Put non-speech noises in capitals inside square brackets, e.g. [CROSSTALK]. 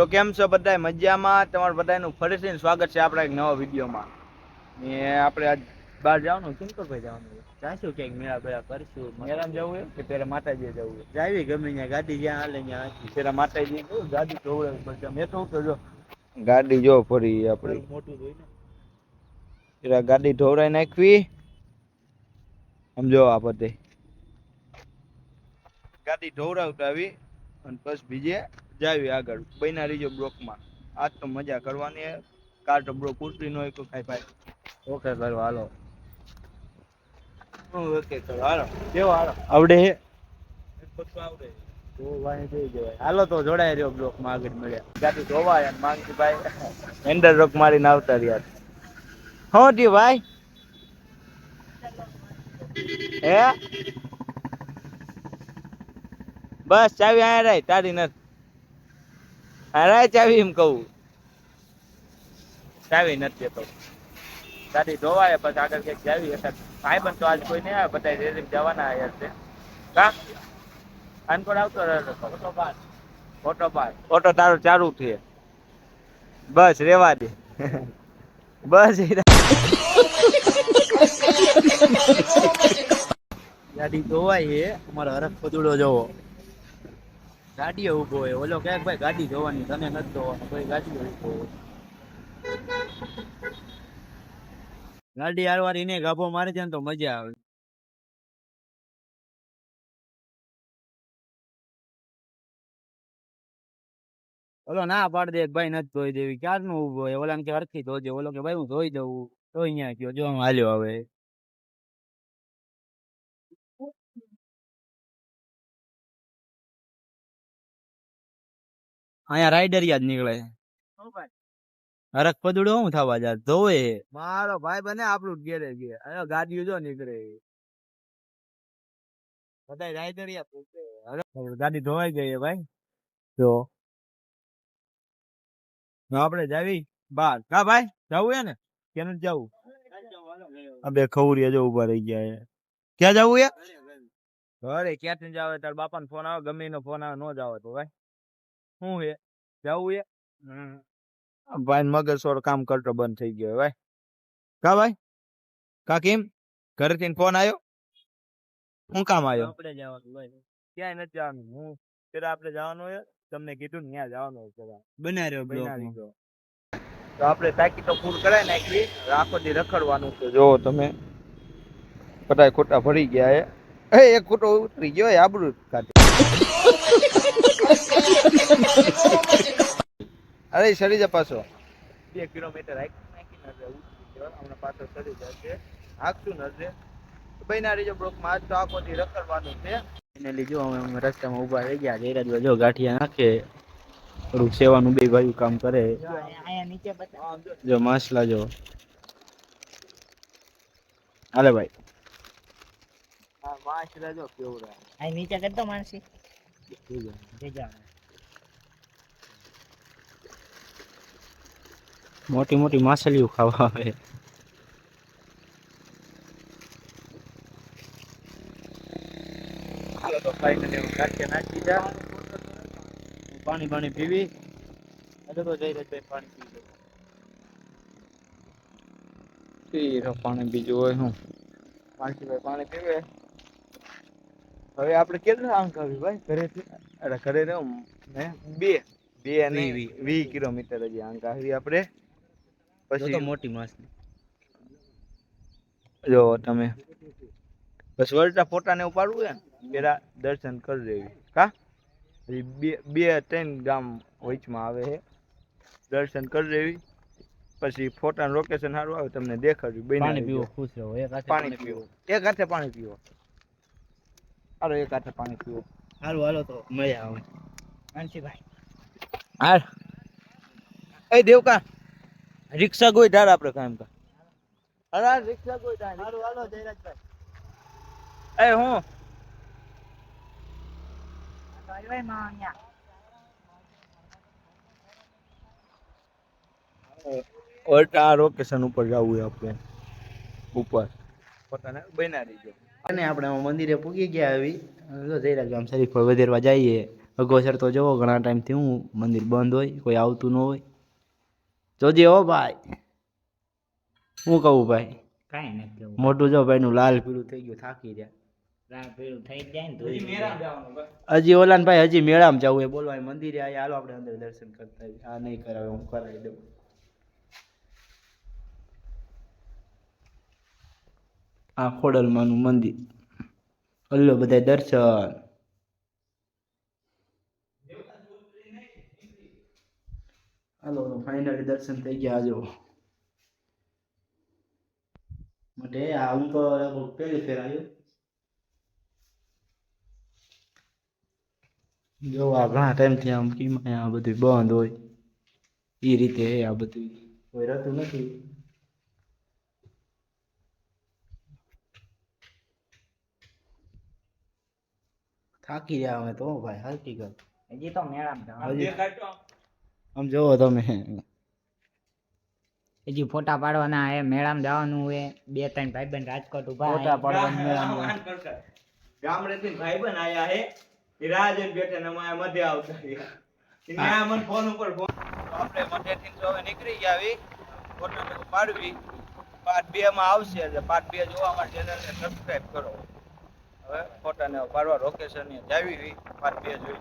તો કેમ છો બધા મજામાં? તમારું બધાનું ફરીથી સ્વાગત છે આપણા એક નવા વિડીયોમાં. ને આપણે આજ બહાર જવાનું કિંકરભાઈ જવાનું જાશું ક્યાંક મેળા ભેળા કરશું. મેળામાં જવું એમ? કે પેલા માતાજી જવું જાવી ગમે ત્યાં. ગાડી જ્યાં હાલે ત્યાં પેલા માતાજી ગાડી જોવડે પડશે મેં તો જો ગાડી જો ફરી આપણે મોટું જોઈ ને. પેલા ગાડી ધોવડાવી નાખવી. સમજો આ બધે. ગાડી ધોવડાવતા આવી અને પછી બીજે જાવી આગળ. બન્યા રહીજો બ્લોકમાં. આજ તો મજા કરવાની છે કાલ તો બ્લોક ઉતરી નો કોઈ ખાઈ ભાઈ. ઓકે કરો હાલો. ઓકે ચલો હાલો. કેવો હાલો? આવડે જવાય હાલો તો જોડાઈ રહ્યો બ્લોકમાં આગળ મળ્યા. ગાડી ધોવાય અને માંગી ભાઈ. [LAUGHS] એન્ડર રોક મારીને આવતા રહ્યા. હો થયું ભાઈ. હે? બસ ચાવી આયા રાય. તારી નથી. રાય ચાવી એમ કહું. ચાવી નથી દેતો. ગાડી ધોવાય પછી આગળ ક્યાંક જાવી હશે. ભાઈ પણ તો આજ કોઈ નહીં આવે બધા રેલી જવાના આયા છે. કા? અનકોડ આવતો રહેતો auto pass auto pass auto તારો ચાલુ છે. બસ રેવા દે. બસ ગાડી ધોવાય અમારો હરખ પદુડો જોવો. ગાડીઓ ઊભો હોય. ઓલો કહે કે ભાઈ, ગાડી જોવાની, તને નથી જોવાનું. કોઈ ગાડી ઊભો હોય. ગાડી હારવાર એને ગાભો મારે છે ને તો મજા આવે. ઓલો ના પાડ દે ભાઈ નથી ધોઈ દેવી. ક્યારનું ઊભો હોય? ઓલા કે હરખી ધોજે ઓલો કે ભાઈ, હું ધોઈ દઉં તો અહીંયા ગયો. જો હાલ્યો હવે. અહીંયા રાઈડરિયા જ નીકળે. હરખ પદુડો હું થવા જા ધોવે મારો ભાઈ બને આપણું જ ઘેરે ઘે અરે ગાડીઓ જો નીકળે બધાય રાઈડરિયા પૂછે. ગાડી ધોવાઈ ગઈ છે ભાઈ. જો. આપણે જાવી બાર. કા ભાઈ? જવું હે ને? કે નથી જવું? બે ખવરિયા જો ઊભા રહી ગયા ક્યાં જવું હે? ઘરે ક્યાંથી જાવ? તાર બાપા ફોન આવે ગમે એનો ફોન આવે નો જાવ તો ભાઈ. શું હે જવું હે ભાઈ મગજ સોળ કામ કરતો બંધ થઈ ગયો ભાઈ કા ભાઈ? કા કેમ? ઘરેથી ફોન આવ્યો હું કામ આવ્યો આપણે જવાનું ભાઈ ક્યાંય નથી જવાનું. હું પેલા આપણે જવાનું હોય તમને કીધું ને ત્યાં જવાનું હોય પેલા. બના રહ્યો બનાવી દો. તો આપણે તાકી તો ફૂલ કરાય નાખી. આખો દી રખડવાનું છે. જો તમે. બધા ખોટા ભરી ગયા એ એ એક ખોટો ઉતરી ગયો આબરૂ કાઢે. અરે સરી જા પાછો. બે કિલોમીટર હાઈક નજરે ઉતરી ગયો હમણાં પાછો સરી જશે. હાકશું નજરે. બન્યા રહીજો બ્લોકમાં. આજ તો આખો દી રખડવાનું છે. એને લીજો અમે રસ્તામાં ઊભા રહી ગયા. જયરાજ જો ગાંઠિયા નાખે. થોડુંક સેવાનું બે ભાઈ કામ કરે. જો માછલા જો. હાલે ભાઈ. હા માછલા જો કેવું રહે નીચે કરતો દો માનસી મોટી મોટી માછલીઓ ખાવા આવે. હાલો તો ફાઈનલી હું ગાંઠિયા નાખી દીધા પાણી પાણી પીવી. એટલે તો રહ્યો પાણી પી લો પાણી બીજું હોય શું માનસીભાઈ પાણી પીવે. હવે આપણે કેટલા અંક આવી ભાઈ? ઘરેથી અરે ઘરે રહ્યો ને બે. બે અને વી, વી. વીસ કિલોમીટર હજી અંક આવી આપણે. જો તો પછી મોટી માછલી. જો તમે. બસ વળતા ફોટા ને ઉપાડવું છે ને પેલા દર્શન કરી દેવી કા? હજી બે બે ત્રણ ગામ વચમાં આવે છે દર્શન કરી દેવી પછી ફોટા લોકેશન સારું આવે તમને દેખાડ્યું. બન્યા પાણી રહેજો. પીવો ખુશ રહો. એક હાથે પાણી પીવો. એક હાથે પાણી પીવો. હાલો એક હાથે પાણી પીવો. હાલો હાલો તો મજા આવે. માનસીભાઈ. હાલ. એ દેવકા રિક્ષા ગોઈ ધાર આપણે કામ કા. અરે રિક્ષા ગોઈ ધાર. હાલો હાલો જયરાજભાઈ. એ હું? ભાઈ આ લોકેશન ઉપર જવું છે આપણે. ઉપર. પોતાને બના દીજો અને આપણે મંદિરે પૂગી ગયા આવી. જઈ રહ્યા આમ શરીફ પર વધેરવા જઈએ. અગોસર તો જવો ઘણા ટાઈમથી હું મંદિર બંધ હોય કોઈ આવતું ન હોય. જોજે હો ભાઈ. હું કહું ભાઈ? કાંઈ નથી મોટું જો ભાઈનું લાલ પીળું થઈ ગયું થાકી રહ્યા. હજી ઓલાન ભાઈ હજી મેળામાં જવું એ બોલવા મંદિરે આયા. હાલો આપણે અંદર દર્શન કરતા આ નહીં કરાવે હું કરાવી દઉં. આ ખોડલમાનું મંદિર. હલ્લો બધા દર્શન. હાલો ફાઇનલી દર્શન થઈ ગયા આજો. માટે આ હું તો પહેલી ફેર આવ્યો. જો આ ઘણા ટાઈમથી આમ કીમાં આ બધું બંધ હોય. એ રીતે આ બધું કોઈ રહેતું નથી. થાકી ગયા અમે તો ભાઈ હકીકત હજી તો મેળામાં જવાનું. આમ. જોવો તમે. હજી ફોટા પાડવાના હે મેળામાં જવાનું હે. બે ત્રણ ભાઈબંધ રાજકોટ ઊભા ફોટા. પાડવાનું મેળામાં. ગામડેથી ભાઈબંધ આયા હે. એ રાહ જોઈને બેઠા ને અમારે મધ્ય આવતા ત્યાં મને ફોન ઉપર ફોન આપણે મધ્યથી હવે નીકળી ગયા આવી ફોટો પાડવી. પાર્ટ બે માં આવશે એટલે પાર્ટ બે જોવા માટે ચેનલને સબસ્ક્રાઇબ કરો. હવે ફોટા ને એવું પાડવા લોકેશન જાવી પાર્ટ બે જોઈ